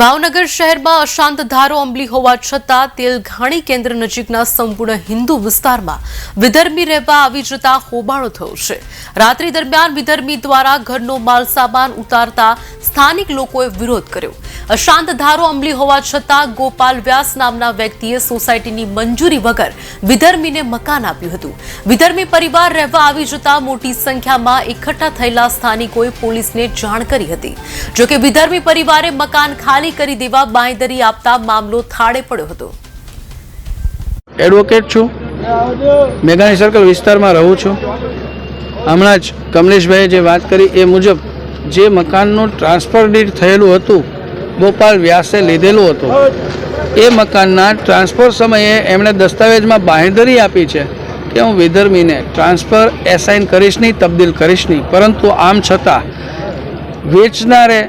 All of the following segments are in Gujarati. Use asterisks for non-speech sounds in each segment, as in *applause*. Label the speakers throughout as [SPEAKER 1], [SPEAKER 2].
[SPEAKER 1] ભાવનગર શહેરમાં અશાંત ધારો અંબલી હોવા છતાં તેલઘાણી કેન્દ્ર નજીકના સંપૂર્ણ હિન્દુ વિસ્તારમાં વિધર્મી રહેવા આવી જતા હોબાળો થયો છે. રાત્રિ દરમિયાન વિધર્મી દ્વારા ઘરનો માલ સામાન ઉતારતા સ્થાનિક લોકોએ વિરોધ કર્યો. અશાંત ધારો અંબલી હોવા છતાં ગોપાલ વ્યાસ નામના વ્યક્તિએ સોસાયટીની મંજૂરી વગર વિધર્મીને મકાન આપ્યું હતું. વિધર્મી પરિવાર રહેવા આવી જતા મોટી સંખ્યામાં એકઠા થયેલા સ્થાનિકોએ પોલીસને જાણ કરી હતી. જોકે વિધર્મી પરિવારે મકાન ખાલી કરી દેવા બાંયધરી આપતા મામલો થાળે પડ્યો હતો.
[SPEAKER 2] એડવોકેટ છું. મેઘાણી સર્કલ વિસ્તારમાં રહું છું. હમણાં જ કમલેશભાઈએ જે વાત કરી એ મુજબ જે મકાનનું ટ્રાન્સફર ડીડ થયેલું હતું, ગોપાલ વ્યાસે લીધેલું હતું. એ મકાનના ટ્રાન્સફર સમયે એમણે દસ્તાવેજમાં બાંહેધરી આપી છે કે હું વિધર્મીને ટ્રાન્સફર એસાઇન કરીશ નહીં, તબદીલ કરીશ નહીં. પરંતુ આમ છતાં વેચનારે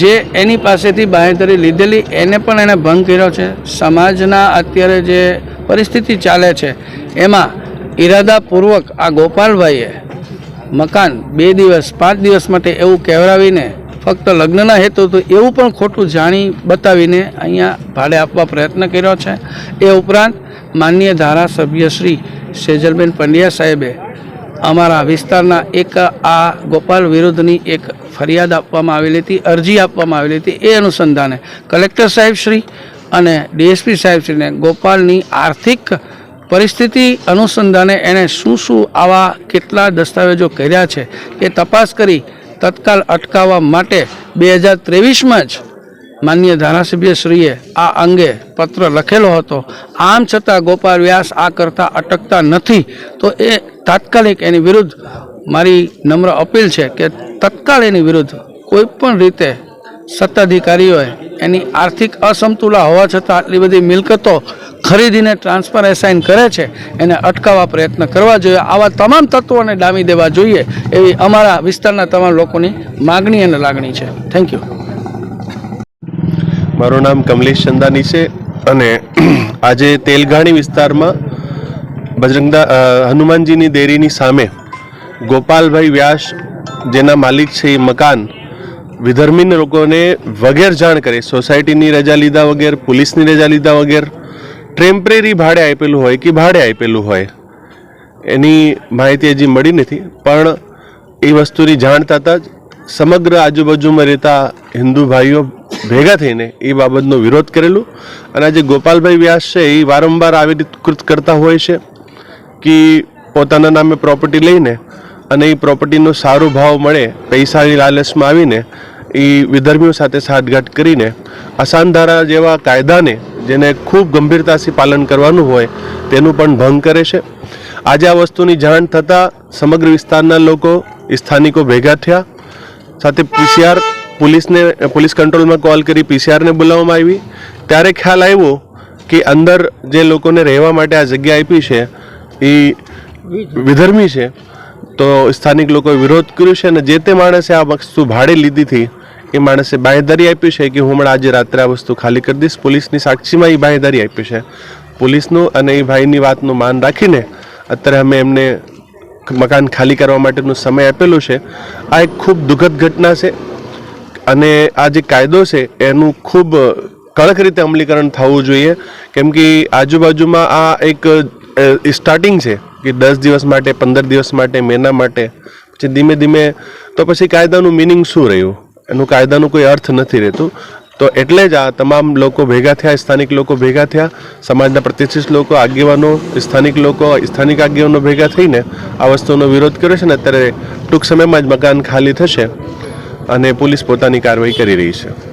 [SPEAKER 2] જે એની પાસેથી બાંહેધરી લીધેલી, એને પણ એણે ભંગ કર્યો છે. સમાજના અત્યારે જે પરિસ્થિતિ ચાલે છે, એમાં ઈરાદાપૂર્વક આ ગોપાલભાઈએ મકાન બે દિવસ, પાંચ દિવસ માટે એવું કહેવરાવીને ફક્ત લગ્નના હેતુ તો એવું પણ ખોટું જાણી બતાવીને અહીંયા ભાડે આપવા પ્રયત્ન કર્યો છે. એ ઉપરાંત માનનીય ધારાસભ્ય શ્રી સેજલબેન પંડ્યા સાહેબે અમારા વિસ્તારના એક આ ગોપાલ વિરુદ્ધની એક ફરિયાદ આપવામાં આવેલી હતી, અરજી આપવામાં આવેલી હતી એ અનુસંધાને કલેક્ટર સાહેબ શ્રી અને ડીએસપી સાહેબ શ્રીને ગોપાલની આર્થિક પરિસ્થિતિ અનુસંધાને એણે શું શું આવા કેટલા દસ્તાવેજો કર્યા છે એ તપાસ કરી તત્કાલ અટકાવવા માટે બે હજાર ત્રેવીસમાં જ માન્ય ધારાસભ્યશ્રીએ આ અંગે પત્ર લખેલો હતો. આમ છતાં ગોપાલ વ્યાસ આ કરતાં અટકતા નથી. તો એ તાત્કાલિક એની વિરુદ્ધ મારી નમ્ર અપીલ છે કે તત્કાળ એની વિરુદ્ધ કોઈ પણ રીતે સત્તાધિકારીઓએ એની આર્થિક અસમતુલા હોવા છતાં આટલી બધી મિલકતો ખરીદીને ટ્રાન્સફર એસાઇન કરે છે, એને અટકાવવા પ્રયત્ન કરવા જોઈએ. આવા તમામ તત્વોને ડામી દેવા જોઈએ એવી અમારા વિસ્તારના તમામ લોકોની માગણી અને લાગણી છે. થેન્ક યુ
[SPEAKER 3] મારું નામ કમલેશ ચંદાની છે અને *clears throat* આજે તેલગાણી વિસ્તારમાં બજરંગદા હનુમાનજીની દેરીની સામે ગોપાલભાઈ વ્યાસ જેના માલિક છે એ મકાન વિધર્મીન લોકોને વગેર જાણ કરે. સોસાયટીની રજા લીધા વગેર, પોલીસની રજા લીધા વગેર, ટેમ્પરેરી ભાડે આપેલું હોય કે ભાડે આપેલું હોય, એની માહિતી હજી મળી નથી. પણ એ વસ્તુની જાણ થતાં જ સમગ્ર આજુબાજુમાં રહેતા હિન્દુ ભાઈઓ ભેગા થઈને એ બાબતનો વિરોધ કરેલું. અને આજે ગોપાલભાઈ વ્યાસ છે એ વારંવાર આવી કૃત કરતા હોય છે કે પોતાના નામે પ્રોપર્ટી લઈને અને એ પ્રોપર્ટીનો સારો ભાવ મળે, પૈસાની લાલચમાં આવીને, એ વિધર્મીઓ સાથે સાઠગાંઠ કરીને અસાનધારા જેવા કાયદાને, જેને ખૂબ ગંભીરતાથી પાલન કરવાનું હોય, તેનું પણ ભંગ કરે છે. આજે આ વસ્તુની જાણ થતાં સમગ્ર વિસ્તારના લોકો સ્થાનિકો ભેગા થયા. સાથે પીસીઆર પોલીસને, પોલીસ કંટ્રોલમાં કોલ કરી પીસીઆરને બોલાવવામાં આવી. ત્યારે ખ્યાલ આવ્યો કે અંદર જે લોકોને રહેવા માટે આ જગ્યા આપી છે, એ વિધર્મી છે. તો સ્થાનિક લોકોએ વિરોધ કર્યો છે અને જે તે માણસે આ વસ્તુ ભાડે લીધી હતી, એ માણસે બાંહેધારી આપી છે કે હું હમણાં આજે રાત્રે આ વસ્તુ ખાલી કરી દઈશ. પોલીસની સાક્ષીમાં એ બાંહેધારી આપી છે. પોલીસનું અને એ ભાઈની વાતનું માન રાખીને અત્યારે અમે એમને મકાન ખાલી કરવા માટેનો સમય આપેલો છે. આ એક ખૂબ દુઃખદ ઘટના છે અને આ જે કાયદો છે એનું ખૂબ કડક રીતે અમલીકરણ થવું જોઈએ. કેમ કે આજુબાજુમાં આ એક સ્ટાર્ટિંગ છે. કે દસ દિવસ માટે, પંદર દિવસ માટે, મહિના માટે, પછી ધીમે ધીમે તો પછી કાયદાનું મિનિંગ શું રહ્યું? એનું કાયદાનું કોઈ અર્થ નથી રહેતું. તો એટલે જ આ તમામ લોકો ભેગા થયા, સ્થાનિક લોકો ભેગા થયા, સમાજના પ્રતિષ્ઠિત લોકો, આગેવાનો, સ્થાનિક લોકો, સ્થાનિક આગેવાનો ભેગા થઈને આ વસ્તુનો વિરોધ કર્યો છે ને અત્યારે ટૂંક સમયમાં જ મકાન ખાલી થશે અને પોલીસ પોતાની કાર્યવાહી કરી રહી છે.